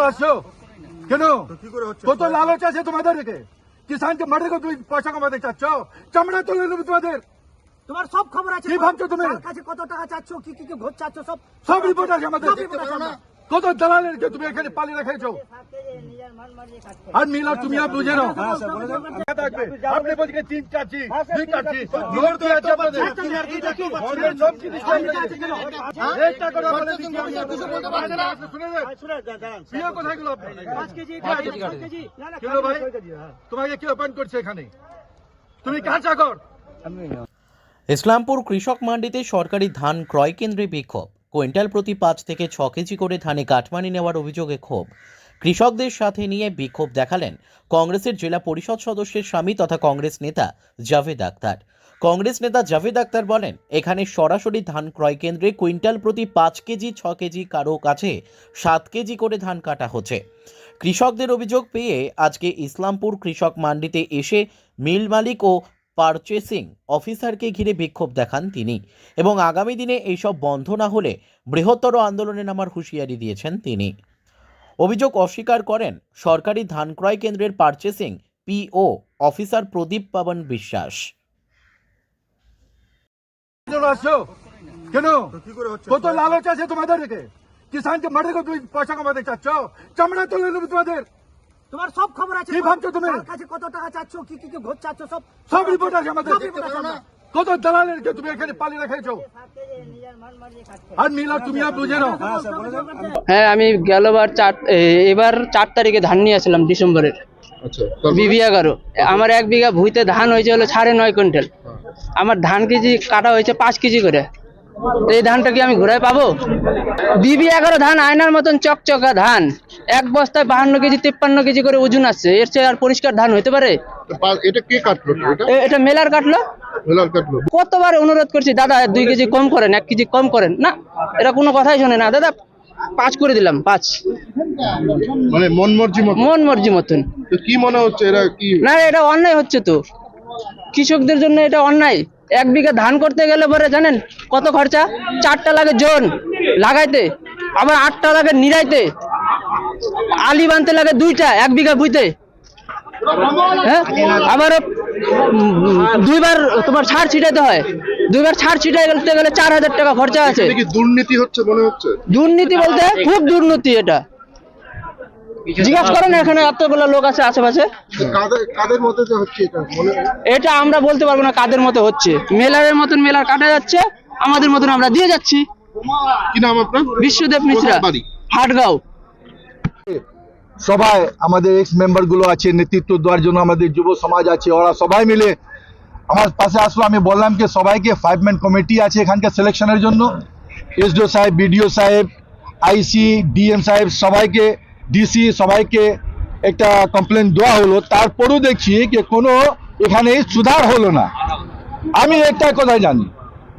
জন্য আসছো? কেন? তো কি করে হচ্ছে? কত লালচ আছে তোমাদের রেখে কিষানকে মারে করে তুমি পয়সা কমাতে চাচ্ছ? চামড়া তুলে নেবে তোমাদের। তোমার সব খবর আছে কি ভাবছ তুমি? কাছে কত টাকা চাচ্ছ কি কি কি চাচ্ছ সব সব রিপোর্ট আছে আমাদের। কত দালালের কে তুমি এখানে পালি রেখেছো? আর মিলা তুমি আর বুঝে নাও। থাকবে আপনি বলছেন তিন চাচ্ছি দুই চাচ্ছি জোর দিয়ে আছে আপনাদের ভোটের সব জিনিস একটা করে বলে দিচ্ছি আমি। শুনে নে, প্রিয় কোথায় গেল আপনার? পাঁচ কেজি পাঁচ কেজি না না কেন ভাই? তোমাকে কে অপয়েন্ট করছে এখানে? তুমি কার চাকর? ইসলামপুর কৃষক মান্ডিতে সরকারি ধান ক্রয় কেন্দ্রে বিক্ষোভ। কুইন্টাল প্রতি পাঁচ থেকে ছ কেজি করে ধানে কাটমানি নেওয়ার অভিযোগে ক্ষোভ। কৃষকদের সাথে নিয়ে বিক্ষোভ দেখালেন কংগ্রেসের জেলা পরিষদ সদস্যের স্বামী তথা কংগ্রেস নেতা জাভেদ আক্তার কংগ্রেস নেতা জাভেদ আক্তার বলেন, এখানে সরাসরি ধান ক্রয় কেন্দ্রে কুইন্টাল প্রতি পাঁচ কেজি, ছ কেজি কারও কাছে সাত কেজি করে ধান কাটা হচ্ছে। কৃষকদের অভিযোগ পেয়ে আজকে ইসলামপুর কৃষক মান্ডিতে এসে মিল মালিক ও পারচেসিং অফিসারকে ঘিরে বিক্ষোভ দেখান তিনি এবং আগামী দিনে এইসব বন্ধ না হলে বৃহত্তর আন্দোলনে নামার হুঁশিয়ারি দিয়েছেন তিনি। অভিযোগ অস্বীকার করেন সরকারি ধান ক্রয় কেন্দ্রের পারচেসিং পিও অফিসার প্রদীপ পাবন বিশ্বাস। কেন? তো কি করে হচ্ছে? কত লালচ আছে তোমাদের কিষানকে মারে করে তুমি পয়সা কামাতে চাচ্ছ? চামড়া তুলে নেবে তোমাদের। তোমার সব খবর আছে। কি ভাবছ তুমি? কাছে কত টাকা চাচ্ছ? কি কি ভোট চাচ্ছ? সব সব রিপোর্ট আছে আমাদের। কত দালালের কে তুমি এখানে পালি রেখেছো? আর মিলা তুমি আর বুঝে নাও। হ্যাঁ আমি গেলবার চার এবার চার তারিখে ধান নিয়ে আসলাম ডিসেম্বরের। আচ্ছা বিবি এগারো। আমার এক বিঘা ভুইতে ধান হয়েছে হলো সাড়ে নয় কুইন্টাল। আমার ধান কেজি কাটা হয়েছে পাঁচ কেজি করে। এই ধানটা কি আমি ঘুরায় পাবো? বিবি এগারো ধান আয়নার মতন চকচকা ধান। এক বস্তায় বাহান্ন কেজি তিপ্পান্ন কেজি করে ওজন আসছে এর চেয়ে আর পরিষ্কার ধান হতে পারে? এটা কে কাটলো? এটা মেলার কাটলো। কতবার অনুরোধ করছি দাদা দুই কেজি কম করেন এক কেজি কম করেন। না এটা কোনো কথাই শোনে না। দাদা পাঁচ করে দিলাম পাঁচ। মানে মন মর্জি মন মর্জি মতন। কি মনে হচ্ছে এরা কি? না এটা অন্যায় হচ্ছে তো। কৃষকদের জন্য এটা অন্যায়। এক বিঘা ধান করতে গেলে পরে জানেন কত খরচা? চারটা লাগে জন লাগাইতে আবার আটটা লাগে নিরাইতে আলি বানতে লাগে দুইটা এক বিঘা বুইতে হ্যাঁ? আবার দুইবার তোমার সার ছিটাইতে হয়। দুইবার সার ছিটাই গেলতে গেলে চার হাজার টাকা খরচা আছে। দুর্নীতি হচ্ছে মনে হচ্ছে? দুর্নীতি বলতে খুব দুর্নীতি এটা। জিজ্ঞাসা করেন এখানে এতগুলো লোক আছে আশেপাশে। কাদের কাদের হচ্ছে এটা? আমরা বলতে পারব না কাদের মতো হচ্ছে। মেলারের মতন মেলার কাটা যাচ্ছে আমাদের মতন আমরা দিয়ে যাচ্ছি। কি নাম আপনার? বিশ্বদেব মিশ্রা হাটগাঁও। সবাই আমাদের এক্স মেম্বারগুলো আছে, নেতৃত্ব দেওয়ার জন্য আমাদের যুব সমাজ আছে, ওরা সবাই মিলে আমার পাশে আসলো। আমি বললাম যে সবাইকে ফাইভ ম্যান কমিটি আছে এখানকার সিলেকশনের জন্য। এসডিও সাহেব বিডিও সাহেব আইসি ডিএম সাহেব, সবাইকে ডিসি সবাইকে একটা কমপ্লেন দেওয়া হলো। তারপরেও দেখছি যে কোনো এখানে সুধার হলো না। আমি একটা কথা জানি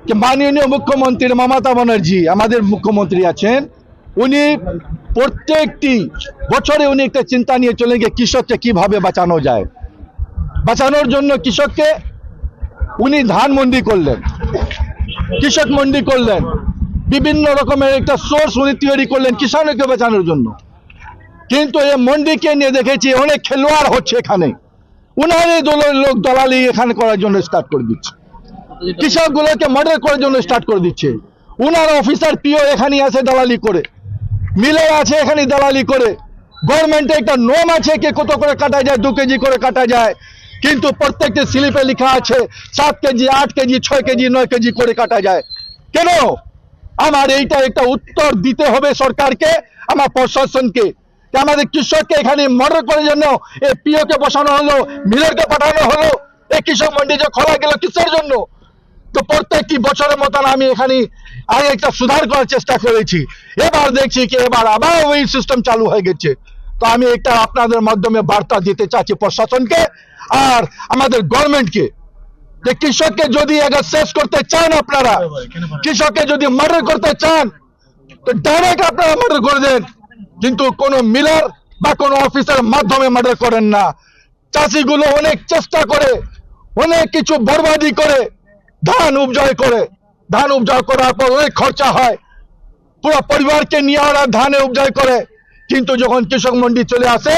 যে মাননীয় মুখ্যমন্ত্রী মমতা ব্যানার্জি, আমাদের মুখ্যমন্ত্রী আছেন, উনি প্রত্যেকটি বছরে উনি একটা চিন্তা নিয়ে চলে গিয়ে কৃষককে কীভাবে বাঁচানো যায়। বাঁচানোর জন্য কৃষককে উনি ধান মন্ডি করলেন। কৃষক মন্ডি করলেন। বিভিন্ন রকমের একটা সোর্স উনি তৈরি করলেন কিষানকে বাঁচানোর জন্য। কিন্তু এই মন্ডিকে নিয়ে দেখেছি অনেক খেলোয়াড় হচ্ছে এখানে। উনারই দলের লোক দলালি এখানে করার জন্য স্টার্ট করে দিচ্ছে। কৃষকগুলোকে মার্ডার করার জন্য স্টার্ট করে দিচ্ছে। উনার অফিসার পিও এখানে আসে দালালি করে। মিলে আছে এখানে দালালি করে। গভর্নমেন্টে একটা নিয়ম আছে কে কত করে কাটা যায়, দু কেজি করে কাটা যায়। কিন্তু প্রত্যেকটি স্লিপে লেখা আছে, সাত কেজি, আট কেজি, ছয় কেজি, নয় কেজি করে কাটা যায়। কেন? আমার এইটা একটা উত্তর দিতে হবে সরকারকে, আমার প্রশাসনকে। আমাদের কৃষককে এখানে মর্ডার করার জন্য, এই পিওকে বসানো হলো, মিলেরকে পাঠানো হলো, এই কৃষক মন্ডি যে খোলা গেল কিসের জন্য? তো প্রত্যেকটি বছরের মতন আমি এখানে আগে একটা সুধার করার চেষ্টা করেছি। এবার দেখছি কি এবার আবার ওই সিস্টেম চালু হয়ে গেছে। তো আমি একটা আপনাদের মাধ্যমে বার্তা দিতে চাচ্ছি প্রশাসনকে আর আমাদের গভর্নমেন্টকে যে কৃষককে যদি আগে শেষ করতে চান আপনারা কৃষককে যদি মার্ডার করতে চান তো ডাইরেক্ট আপনারা মার্ডার করে দেন। কিন্তু কোনো মিলার বা কোনো অফিসের মাধ্যমে মার্ডার করেন না। চাষিগুলো অনেক চেষ্টা করে অনেক কিছু বরবাদি করে ধান উপজয় করে, ধান উপজয় করার পর অনেক খরচা হয়। পুরো পরিবারকে নিয়ে ওরা ধানে উপজয় করে। কিন্তু যখন কৃষক মন্ডি চলে আসে,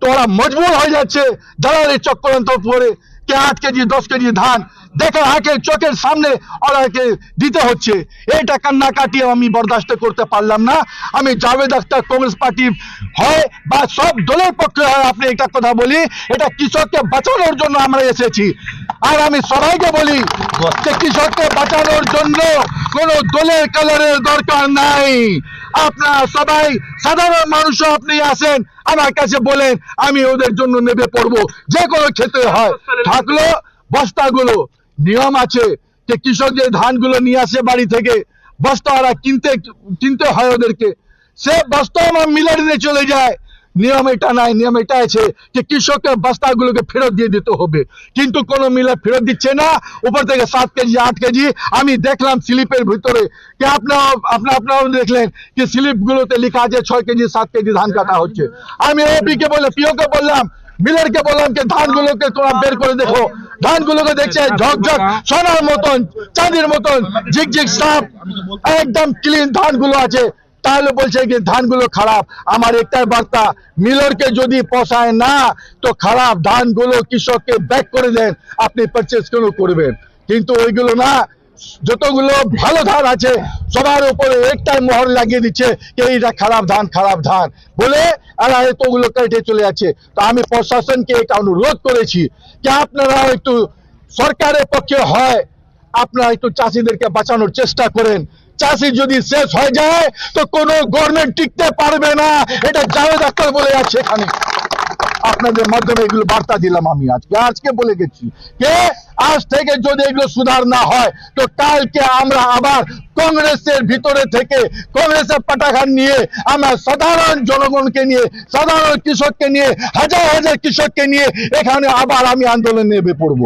তো ওরা মজবুর হয়ে যাচ্ছে। দালালের চক্রান্ত পরে কে আট কেজি, দশ কেজি ধান দেখে হাঁকে চোখের সামনে ওরাকে দিতে হচ্ছে। এইটা কান্না কাটিয়ে আমি বরদাস্ত করতে পারলাম না। আমি জাভেদ আখতার কংগ্রেস পার্টি হয় বা সব দলের পক্ষে হয়, আপনি একটা কথা বলি, এটা কৃষককে বাঁচানোর জন্য আমরা এসেছি। আর আমি সবাইকে বলি যে কৃষককে বাঁচানোর জন্য কোনো দলের কালারের দরকার নাই। আপনারা সবাই সাধারণ মানুষও আপনি আসেন আমার কাছে বলেন, আমি ওদের জন্য নেবে পড়ব। যে কোনো ক্ষেত্রে হয়। থাকল বস্তাগুলো, নিয়ম আছে যে কৃষক যে ধানগুলো নিয়ে আসে বাড়ি থেকে, বস্তা ওরা কিনতে কিনতে হয় ওদেরকে। সে বস্তা আমার মিলারিতে চলে যায়। নিয়ম এটা নাই নিয়ম এটা আছে যে কৃষকের বস্তাগুলোকে ফেরত দিয়ে দিতে হবে। কিন্তু কোনো মিলে ফেরত দিচ্ছে না। উপর থেকে সাত কেজি, আট কেজি। আমি দেখলাম স্লিপের ভিতরে। যে আপনারা আপনার আপনারাও দেখলেন যে স্লিপগুলোতে লেখা আছে ছয় কেজি, সাত কেজি ধান কাটা হচ্ছে। আমি ওপিকে বলে, পিওকে বললাম, মিলারকে বললাম যে ধানগুলোকে তোমরা বের করে দেখো। ধানগুলোকে দেখছে ঝকঝক, সোনার মতন, চাঁদির মতন, ঝিকঝিক সাপ, একদম ক্লিন ধানগুলো আছে। তাহলে বলছে কি, ধানগুলো খারাপ। আমার একটাই বার্তা, মিলরকে যদি পোষায় না, তো খারাপ ধানগুলো কৃষককে ব্যাক করে দেন, আপনি পারচেস কেন করবেন? কিন্তু ওইগুলো না, যতগুলো ভালো ধান আছে, সবার উপরে একটাই মোহর লাগিয়ে দিচ্ছে যে এইটা খারাপ ধান খারাপ ধান। বলে আর এতগুলো কেটে চলে যাচ্ছে। তো আমি প্রশাসনকে এটা অনুরোধ করেছি যে আপনারা একটু সরকারের পক্ষে হয়, আপনারা একটু চাষিদেরকে বাঁচানোর চেষ্টা করেন। চাষি যদি শেষ হয়ে যায়, তো কোনো গভর্নমেন্ট টিকতে পারবে না। এটা জাভেদ আখতার বলে যাচ্ছে এখানে। আপনাদের মাধ্যমে এগুলো বার্তা দিলাম আমি আজকে। আজকে বলে গেছি কে আজ থেকে যদি এগুলো সুধার না হয়, তো কালকে আমরা আবার কংগ্রেসের ভিতরে থেকে কংগ্রেসের পাটাঘাট নিয়ে আমরা সাধারণ জনগণকে নিয়ে, সাধারণ কৃষককে নিয়ে, হাজার হাজার কৃষককে নিয়ে এখানে আবার আমি আন্দোলন নেমে পড়ব।